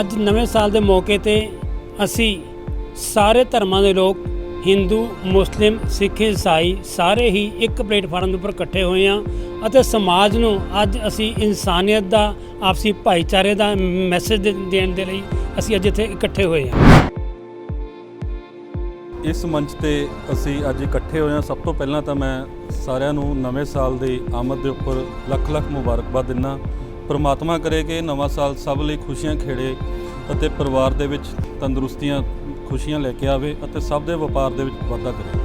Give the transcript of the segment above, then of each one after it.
ਅੱਜ ਨਵੇਂ ਸਾਲ ਦੇ ਮੌਕੇ ਤੇ ਅਸੀਂ ਸਾਰੇ ਧਰਮਾਂ ਦੇ ਲੋਕ, ਹਿੰਦੂ, ਮੁਸਲਿਮ, ਸਿੱਖ, ਈਸਾਈ ਸਾਰੇ ਹੀ ਇੱਕ ਪਲੇਟਫਾਰਮ ਦੇ ਉੱਪਰ ਇਕੱਠੇ ਹੋਏ ਹਾਂ ਅਤੇ ਸਮਾਜ ਨੂੰ ਅੱਜ ਅਸੀਂ ਇਨਸਾਨੀਅਤ ਦਾ, ਆਪਸੀ ਭਾਈਚਾਰੇ ਦਾ ਮੈਸੇਜ ਦੇ- ਦੇਣ ਦੇ ਲਈ ਅਸੀਂ ਅੱਜ ਇੱਥੇ ਇਕੱਠੇ ਹੋਏ ਹਾਂ। ਇਸ ਮੰਚ ਤੇ ਅਸੀਂ ਅੱਜ ਇਕੱਠੇ ਹੋਏ ਹਾਂ। ਸਭ ਤੋਂ ਪਹਿਲਾਂ ਤਾਂ ਮੈਂ ਸਾਰਿਆਂ ਨੂੰ ਨਵੇਂ ਸਾਲ ਦੀ ਆਮਦ ਦੇ ਉੱਪਰ ਲੱਖ ਲੱਖ ਮੁਬਾਰਕਬਾਦ ਦਿੰਦਾ ਪ੍ਰਮਾਤਮਾ ਕਰੇ ਕਿ ਨਵਾਂ ਸਾਲ ਸਭ ਲਈ ਖੁਸ਼ੀਆਂ ਖੇੜੇ ਅਤੇ ਪਰਿਵਾਰ ਦੇ ਵਿੱਚ ਤੰਦਰੁਸਤੀਆਂ, ਖੁਸ਼ੀਆਂ ਲੈ ਕੇ ਆਵੇ ਅਤੇ ਸਭ ਦੇ ਵਪਾਰ ਦੇ ਵਿੱਚ ਵਾਧਾ ਕਰੇ।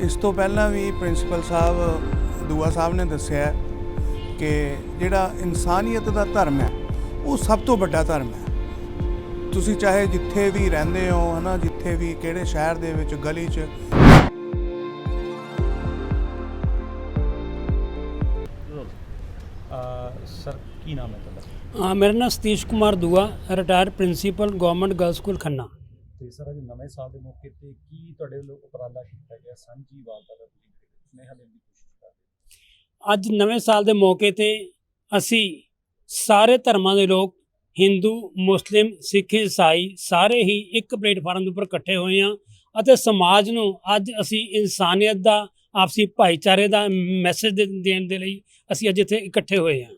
ਇਸ ਤੋਂ ਪਹਿਲਾਂ ਵੀ ਪ੍ਰਿੰਸੀਪਲ ਸਾਹਿਬ, ਦੂਆ ਸਾਹਿਬ ਨੇ ਦੱਸਿਆ ਕਿ ਜਿਹੜਾ ਇਨਸਾਨੀਅਤ ਦਾ ਧਰਮ ਹੈ, ਉਹ ਸਭ ਤੋਂ ਵੱਡਾ ਧਰਮ ਹੈ। ਤੁਸੀਂ ਚਾਹੇ ਜਿੱਥੇ ਵੀ ਰਹਿੰਦੇ ਹੋ, ਹਨਾ, ਜਿੱਥੇ ਵੀ ਕਿਹੜੇ ਸ਼ਹਿਰ ਦੇ ਵਿੱਚ, ਗਲੀ 'ਚ ਕੀ ਨਾਮ ਹੈ ਤੁਹਾਡਾ? ਅ, ਮੇਰਾ ਨਾਮ Satish Kumar Dua retired principal government girls school Khanna. ਤੇ ਸਰ ਅੱਜ ਨਵੇਂ ਸਾਲ ਦੇ ਮੌਕੇ ਤੇ ਕੀ ਤੁਹਾਡੇ ਵੱਲੋਂ ਉਪਰਾਲਾ ਕੀਤਾ ਗਿਆ? ਸਾਂਝੀ ਵਾਰਤਾ ਦਾ ਸੁਨੇਹਾ ਦੇਣ ਦੀ ਕੋਸ਼ਿਸ਼ ਕਰ ਰਹੇ ਅੱਜ ਨਵੇਂ ਸਾਲ ਦੇ ਮੌਕੇ ਤੇ ਅਸੀਂ ਸਾਰੇ ਧਰਮਾਂ ਦੇ ਲੋਕ ਹਿੰਦੂ ਮੁਸਲਿਮ ਸਿੱਖ ਈਸਾਈ ਸਾਰੇ ਹੀ ਇੱਕ ਪਲੇਟਫਾਰਮ ਦੇ ਉੱਪਰ ਇਕੱਠੇ ਹੋਏ ਹਾਂ ਅਤੇ ਸਮਾਜ ਨੂੰ ਅੱਜ ਅਸੀਂ ਇਨਸਾਨੀਅਤ ਦਾ ਆਪਸੀ ਭਾਈਚਾਰੇ ਦਾ ਮੈਸੇਜ ਦੇਣ ਦੇ ਲਈ ਅਸੀਂ ਅੱਜ ਇੱਥੇ ਇਕੱਠੇ ਹੋਏ ਹਾਂ ਹੋ।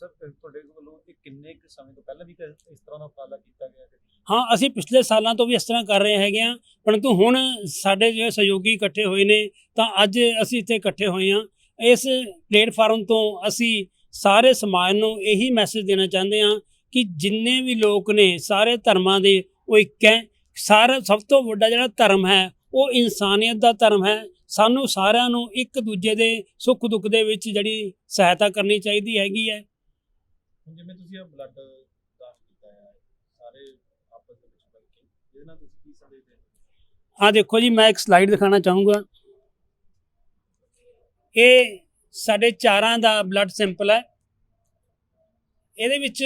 ਸਰ ਤੁਹਾਡੇ ਵੱਲੋਂ ਇਹ ਕਿੰਨੇ ਕੁ ਸਮੇਂ ਤੋਂ ਪਹਿਲਾਂ ਵੀ ਇਸ ਤਰ੍ਹਾਂ ਦਾ ਉਪਰਾਲਾ ਕੀਤਾ ਗਿਆ ਹਾਂ? ਅਸੀਂ ਪਿਛਲੇ ਸਾਲਾਂ ਤੋਂ ਵੀ ਇਸ ਤਰ੍ਹਾਂ ਕਰ ਰਹੇ ਹੈਗੇ ਹਾਂ, ਪਰੰਤੂ ਹੁਣ ਸਾਡੇ ਜਿਹੜੇ ਸਹਿਯੋਗੀ ਇਕੱਠੇ ਹੋਏ ਨੇ, ਤਾਂ ਅੱਜ ਅਸੀਂ ਇੱਥੇ ਇਕੱਠੇ ਹੋਏ ਹਾਂ। ਇਸ ਪਲੇਟਫਾਰਮ ਤੋਂ ਅਸੀਂ ਸਾਰੇ ਸਮਾਜ ਨੂੰ ਇਹੀ ਮੈਸੇਜ ਦੇਣਾ ਚਾਹੁੰਦੇ ਹਾਂ ਕਿ ਜਿੰਨੇ ਵੀ ਲੋਕ ਨੇ, ਸਾਰੇ ਧਰਮਾਂ ਦੇ ਉਹ ਇੱਕ ਹੈ। ਸਾਰਾ, ਸਭ ਤੋਂ ਵੱਡਾ ਜਿਹੜਾ ਧਰਮ ਹੈ, ਉਹ ਇਨਸਾਨੀਅਤ ਦਾ ਧਰਮ ਹੈ। ਸਾਨੂੰ ਸਾਰਿਆਂ ਨੂੰ ਇੱਕ ਦੂਜੇ ਦੇ ਸੁੱਖ ਦੁੱਖ ਦੇ ਵਿੱਚ ਜਿਹੜੀ ਸਹਾਇਤਾ ਕਰਨੀ ਚਾਹੀਦੀ ਹੈਗੀ ਹੈ। ਹੁਣ ਜਿਵੇਂ ਤੁਸੀਂ ਇਹ ਬਲੱਡ ਦਾਨ ਕੀਤਾ ਹੈ, ਸਾਰੇ ਆਪਸ ਦੇ ਵਿੱਚ ਮਿਲ ਕੇ, ਇਹਦੇ ਨਾਲ ਤੁਸੀਂ ਕੀ ਸੰਦੇਸ਼ ਦੇਣਾ ਆ ਦੇਖੋ ਜੀ, ਮੈਂ ਇੱਕ ਸਲਾਈਡ ਦਿਖਾਣਾ ਚਾਹੂੰਗਾ। ਇਹ ਸਾਡੇ ਚਾਰਾਂ ਦਾ ਬਲੱਡ ਸੈਂਪਲ ਹੈ। ਇਹਦੇ ਵਿੱਚ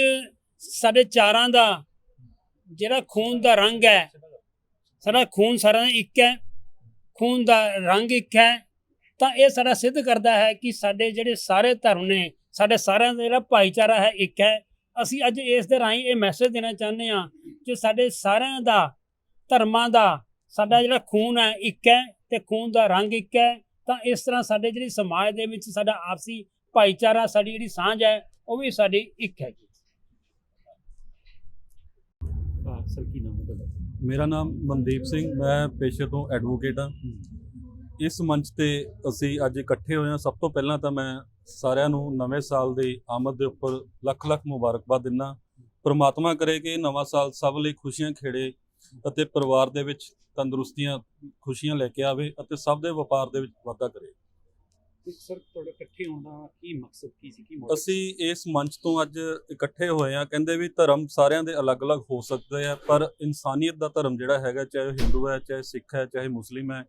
ਸਾਡੇ ਚਾਰਾਂ ਦਾ ਜਿਹੜਾ ਖੂਨ ਦਾ ਰੰਗ ਹੈ, ਸਾਡਾ ਖੂਨ ਸਾਰਾ ਦਾ ਇੱਕ ਹੈ। ਖੂਨ ਦਾ ਰੰਗ ਇੱਕ ਹੈ। ਤਾਂ ਇਹ ਸਾਡਾ ਸਿੱਧ ਕਰਦਾ ਹੈ ਕਿ ਸਾਡੇ ਜਿਹੜੇ ਸਾਰੇ ਧਰਮ ਨੇ ਸਾਡੇ ਸਾਰਿਆਂ ਦਾ ਜਿਹੜਾ ਭਾਈਚਾਰਾ ਹੈ ਇੱਕ ਹੈ। ਅਸੀਂ ਅੱਜ ਇਸ ਦੇ ਰਾਹੀਂ ਇਹ ਮੈਸੇਜ ਦੇਣਾ ਚਾਹੁੰਦੇ ਹਾਂ ਕਿ ਸਾਡੇ ਸਾਰਿਆਂ ਦਾ ਧਰਮਾਂ ਦਾ ਸਾਡਾ ਜਿਹੜਾ ਖੂਨ ਹੈ ਇੱਕ ਹੈ ਤੇ ਖੂਨ ਦਾ ਰੰਗ ਇੱਕ ਹੈ। ਤਾਂ ਇਸ ਤਰ੍ਹਾਂ ਸਾਡੇ ਜਿਹੜੀ ਸਮਾਜ ਦੇ ਵਿੱਚ ਸਾਡਾ ਆਪਸੀ ਭਾਈਚਾਰਾ ਸਾਡੀ ਜਿਹੜੀ ਸਾਂਝ ਹੈ ਉਹ ਵੀ ਸਾਡੀ ਇੱਕ ਹੈ ਸਰ ਕੀ ਨਾਮ ਤੁਹਾਡਾ? ਮੇਰਾ ਨਾਮ ਮਨਦੀਪ ਸਿੰਘ ਮੈਂ ਪੇਸ਼ੇ ਤੋਂ ਐਡਵੋਕੇਟ ਹਾਂ। ਇਸ ਮੰਚ ਤੇ ਅਸੀਂ ਅੱਜ ਇਕੱਠੇ ਹੋਏ ਹਾਂ। ਸਭ ਤੋਂ ਪਹਿਲਾਂ ਤਾਂ ਮੈਂ ਸਾਰਿਆਂ ਨੂੰ ਨਵੇਂ ਸਾਲ ਦੀ ਆਮਦ ਦੇ ਉੱਪਰ ਲੱਖ ਲੱਖ ਮੁਬਾਰਕਬਾਦ ਦਿੰਦਾ। ਪ੍ਰਮਾਤਮਾ ਕਰੇ ਕਿ ਨਵਾਂ ਸਾਲ ਸਭ ਲਈ ਖੁਸ਼ੀਆਂ ਖੇੜੇ ਅਤੇ ਪਰਿਵਾਰ ਦੇ ਵਿੱਚ ਤੰਦਰੁਸਤੀਆਂ ਖੁਸ਼ੀਆਂ ਲੈ ਕੇ ਆਵੇ ਅਤੇ ਸਭ ਦੇ ਵਪਾਰ ਦੇ ਵਿੱਚ ਵਾਧਾ ਕਰੇ। ਤੇ ਸਰ ਤੁਹਾਡੇ ਇਕੱਠੇ ਹੋਣ ਦਾ ਕੀ ਮਕਸਦ ਕੀ ਸੀ ਕੀ? ਅਸੀਂ ਇਸ ਮੰਚ ਤੋਂ ਅੱਜ ਇਕੱਠੇ ਹੋਏ ਆ ਕਹਿੰਦੇ ਵੀ ਧਰਮ ਸਾਰਿਆਂ ਦੇ ਅਲੱਗ-ਅਲੱਗ ਹੋ ਸਕਦੇ ਆ ਪਰ ਇਨਸਾਨੀਅਤ ਦਾ ਧਰਮ ਜਿਹੜਾ ਹੈਗਾ ਚਾਹੇ ਉਹ ਹਿੰਦੂ ਹੈ ਚਾਹੇ ਸਿੱਖ ਹੈ ਚਾਹੇ ਮੁਸਲਿਮ ਹੈ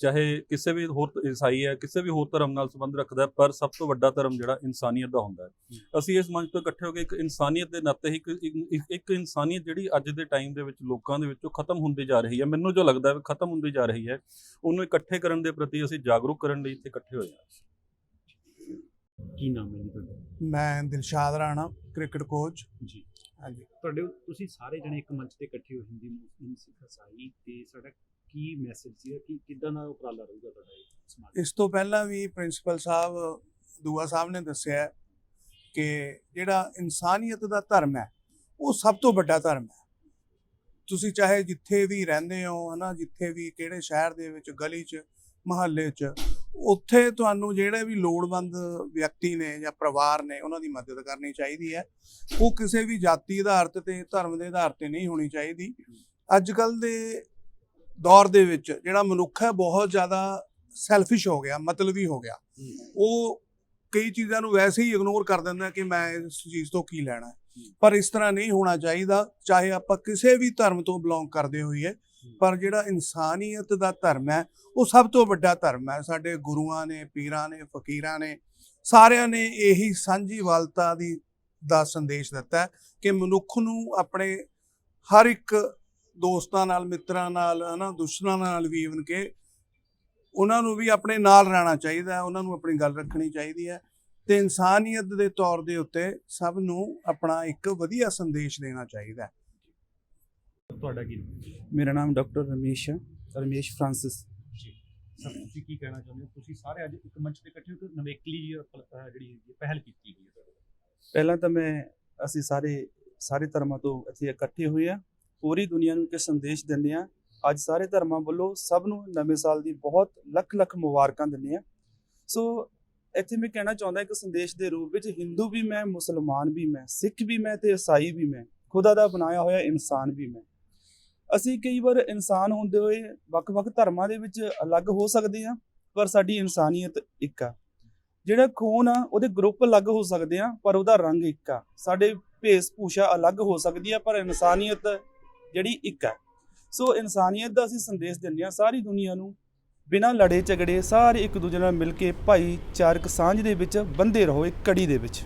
ਚਾਹੇ ਕਿਸੇ ਵੀ ਹੋਰ ਈਸਾਈ ਹੈ ਕਿਸੇ ਵੀ ਹੋਰ ਧਰਮ ਨਾਲ ਸੰਬੰਧ ਰੱਖਦਾ ਹੈ ਪਰ ਸਭ ਤੋਂ ਵੱਡਾ ਧਰਮ ਜਿਹੜਾ ਇਨਸਾਨੀਅਤ ਦਾ ਹੁੰਦਾ ਹੈ। ਅਸੀਂ ਇਸ ਮੰਚ ਤੋਂ ਇਕੱਠੇ ਹੋ ਕੇ ਇੱਕ ਇਨਸਾਨੀਅਤ ਦੇ ਨਾਤੇ ਹੀ ਇੱਕ ਇੱਕ- ਇੱਕ ਇਨਸਾਨੀਅਤ ਜਿਹੜੀ ਅੱਜ ਦੇ ਟਾਈਮ ਦੇ ਵਿੱਚ ਲੋਕਾਂ ਦੇ ਵਿੱਚੋਂ ਖਤਮ ਹੁੰਦੀ ਜਾ ਰਹੀ ਹੈ ਮੈਨੂੰ ਜੋ ਲੱਗਦਾ ਹੈ ਖਤਮ ਹੁੰਦੀ ਜਾ ਰਹੀ ਹੈ ਉਹਨੂੰ ਇਕੱਠੇ ਕਰਨ ਦੇ ਪ੍ਰਤੀ ਅਸੀਂ ਜਾਗਰੂਕ ਕਰਨ ਲਈ ਇੱਥੇ ਇਕੱਠੇ ਹੋਏ ਹਾਂ। ਕੀ ਨਾਮ ਹੈ ਜੀ ਤੁਹਾਡਾ? ਮੈਂ ਦਿਲਸ਼ਾਦ ਰਾਣਾ ਕ੍ਰਿਕਟ ਕੋਚ। ਜੀ। ਹਾਂਜੀ। ਤੁਹਾਡੇ ਤੁਸੀਂ ਸਾਰੇ ਜਣੇ ਇੱਕ ਮੰਚ ਤੇ ਇਕੱਠੇ ਹੋ ਹਿੰਦੀ ਮੁਸਲਿਮ ਸਿੱਖ ਇਸਾਈ ਤੇ ਸਾਡਾ ਕੀ ਮੈਸੇਜ ਸੀ? ਕਿ, ਕਿਦਾਂ ਦਾ ਉਪਰਾਲਾ ਰਹੂਗਾ ਤੁਹਾਡਾ ਇਹ ਸਮਾਜ ਇਸ ਤੋਂ ਪਹਿਲਾਂ ਵੀ ਪ੍ਰਿੰਸੀਪਲ ਸਾਹਿਬ, ਦੂਆ ਸਾਹਿਬ ਨੇ ਦੱਸਿਆ ਕਿ ਜਿਹੜਾ ਇਨਸਾਨੀਅਤ ਦਾ ਧਰਮ ਹੈ, ਉਹ ਸਭ ਤੋਂ ਵੱਡਾ ਧਰਮ ਹੈ। ਤੁਸੀਂ ਚਾਹੇ ਜਿੱਥੇ ਵੀ ਰਹਿੰਦੇ ਹੋ, ਹਨਾ, ਜਿੱਥੇ ਵੀ ਕਿਹੜੇ ਸ਼ਹਿਰ ਦੇ ਵਿੱਚ, ਗਲੀ 'ਚ, ਮਹੱਲੇ 'ਚ, ਉੱਥੇ ਤੁਹਾਨੂੰ ਜਿਹੜੇ ਵੀ ਲੋੜਵੰਦ ਵਿਅਕਤੀ ਨੇ ਜਾਂ ਪਰਿਵਾਰ ਨੇ, ਉਹਨਾਂ ਦੀ ਮਦਦ ਕਰਨੀ ਚਾਹੀਦੀ ਹੈ। ਉਹ ਕਿਸੇ ਵੀ ਜਾਤੀ ਆਧਾਰ ਤੇ, ਧਰਮ ਦੇ ਆਧਾਰ ਤੇ ਨਹੀਂ ਹੋਣੀ ਚਾਹੀਦੀ। ਅੱਜ ਕੱਲ ਦੇ ਦੌਰ ਦੇ ਵਿੱਚ ਜਿਹੜਾ ਮਨੁੱਖ ਹੈ ਬਹੁਤ ਜ਼ਿਆਦਾ ਸੈਲਫਿਸ਼ ਹੋ ਗਿਆ ਮਤਲਬੀ ਹੋ ਗਿਆ। ਉਹ ਕਈ ਚੀਜ਼ਾਂ ਨੂੰ ਵੈਸੇ ਹੀ ਇਗਨੋਰ ਕਰ ਦਿੰਦਾ ਕਿ ਮੈਂ ਇਸ ਚੀਜ਼ ਤੋਂ ਕੀ ਲੈਣਾ ਪਰ ਇਸ ਤਰ੍ਹਾਂ ਨਹੀਂ ਹੋਣਾ ਚਾਹੀਦਾ ਚਾਹੇ ਆਪਾਂ ਕਿਸੇ ਵੀ ਧਰਮ ਤੋਂ ਬਿਲੋਂਗ ਕਰਦੇ ਹੋਈਏ ਪਰ ਜਿਹੜਾ ਇਨਸਾਨੀਅਤ ਦਾ ਧਰਮ ਹੈ ਉਹ ਸਭ ਤੋਂ ਵੱਡਾ ਧਰਮ ਹੈ। ਸਾਡੇ ਗੁਰੂਆਂ ਨੇ ਪੀਰਾਂ ਨੇ ਫਕੀਰਾਂ ਨੇ ਸਾਰਿਆਂ ਨੇ ਇਹੀ ਸਾਂਝੀਵਾਲਤਾ ਦੀ ਦਾ ਸੰਦੇਸ਼ ਦਿੱਤਾ ਕਿ ਮਨੁੱਖ ਨੂੰ ਆਪਣੇ ਹਰ ਇੱਕ ਦੋਸਤਾਂ ਨਾਲ ਮਿੱਤਰਾਂ ਨਾਲ ਹਨਾ ਦੁਸ਼ਮਣਾਂ ਨਾਲ ਵੀ ਇਵਨ ਕਿ ਉਹਨਾਂ ਨੂੰ ਵੀ ਆਪਣੇ ਨਾਲ ਰਹਿਣਾ ਚਾਹੀਦਾ ਹੈ ਉਹਨਾਂ ਨੂੰ ਆਪਣੀ ਗੱਲ ਰੱਖਣੀ ਚਾਹੀਦੀ ਹੈ ਤੇ ਇਨਸਾਨੀਅਤ ਦੇ ਤੌਰ ਦੇ ਉੱਤੇ ਸਭ ਨੂੰ ਆਪਣਾ ਇੱਕ ਵਧੀਆ ਸੰਦੇਸ਼ ਦੇਣਾ ਚਾਹੀਦਾ ਹੈ। ਤੁਹਾਡਾ ਕੀ? ਮੇਰਾ ਨਾਮ ਡਾਕਟਰ ਰਮੇਸ਼ ਹੈ ਰਮੇਸ਼ ਫ੍ਰਾਂਸਿਸ। ਸਰ ਤੁਸੀਂ ਕੀ ਕਹਿਣਾ ਚਾਹੁੰਦੇ ਹੋ? ਤੁਸੀਂ ਸਾਰੇ ਅੱਜ ਇੱਕ ਮੰਚ ਤੇ ਇਕੱਠੇ ਹੋ ਕੇ ਨਵੇਕਲੀ ਜਿਹੜੀ ਹੈਗੀ ਹੈ, ਪਹਿਲ ਕੀਤੀ ਗਈ ਹੈ। ਪਹਿਲਾਂ ਤਾਂ ਮੈਂ ਅਸੀਂ ਸਾਰੇ ਸਾਰੇ ਧਰਮਾਂ ਤੋਂ ਇੱਥੇ ਇਕੱਠੇ ਹੋਏ ਆ ਪੂਰੀ ਦੁਨੀਆ ਨੂੰ ਇੱਕ ਸੰਦੇਸ਼ ਦਿੰਦੇ ਆ ਅੱਜ ਸਾਰੇ ਧਰਮਾਂ ਵੱਲੋਂ ਸਭ ਨੂੰ ਨਵੇਂ ਸਾਲ ਦੀ ਬਹੁਤ ਲੱਖ ਲੱਖ ਮੁਬਾਰਕਾਂ ਦਿੰਦੇ ਆ ਸੋ ਇੱਥੇ ਮੈਂ ਕਹਿਣਾ ਚਾਹੁੰਦਾ, ਇੱਕ ਸੰਦੇਸ਼ ਦੇ ਰੂਪ ਵਿੱਚ ਹਿੰਦੂ ਵੀ ਮੈਂ, ਮੁਸਲਮਾਨ ਵੀ ਮੈਂ, ਸਿੱਖ ਵੀ ਮੈਂ ਤੇ ਈਸਾਈ ਵੀ ਮੈਂ, ਖੁਦਾ ਦਾ ਬਣਾਇਆ ਹੋਇਆ ਇਨਸਾਨ ਵੀ ਮੈਂ। ਅਸੀਂ ਕਈ ਵਾਰ ਇਨਸਾਨ ਹੁੰਦੇ ਹੋਏ ਵੱਖ-ਵੱਖ ਧਰਮਾਂ ਦੇ ਵਿੱਚ ਅਲੱਗ ਹੋ ਸਕਦੇ ਆ ਪਰ ਸਾਡੀ ਇਨਸਾਨੀਅਤ ਇੱਕ ਆ। ਜਿਹੜਾ ਖੂਨ ਆ, ਉਹਦੇ ਗਰੁੱਪ ਅਲੱਗ ਹੋ ਸਕਦੇ ਆ ਪਰ ਉਹਦਾ ਰੰਗ ਇੱਕ ਆ। ਸਾਡੇ ਭੇਸ ਭੂਸ਼ਾ ਅਲੱਗ ਹੋ ਸਕਦੀ ਆ, ਪਰ ਇਨਸਾਨੀਅਤ ਜਿਹੜੀ ਇੱਕ ਹੈ। ਸੋ ਇਨਸਾਨੀਅਤ ਦਾ ਅਸੀਂ ਸੰਦੇਸ਼ ਦਿੰਦੇ ਆ ਸਾਰੀ ਦੁਨੀਆ ਨੂੰ, ਬਿਨਾਂ ਲੜੇ ਝਗੜੇ ਸਾਰੇ ਇੱਕ ਦੂਜੇ ਨਾਲ ਮਿਲ ਕੇ ਭਾਈਚਾਰਕ ਸਾਂਝ ਦੇ ਵਿੱਚ ਬੰਦੇ ਰਹੋ, ਇੱਕ ਕੜੀ ਦੇ ਵਿੱਚ।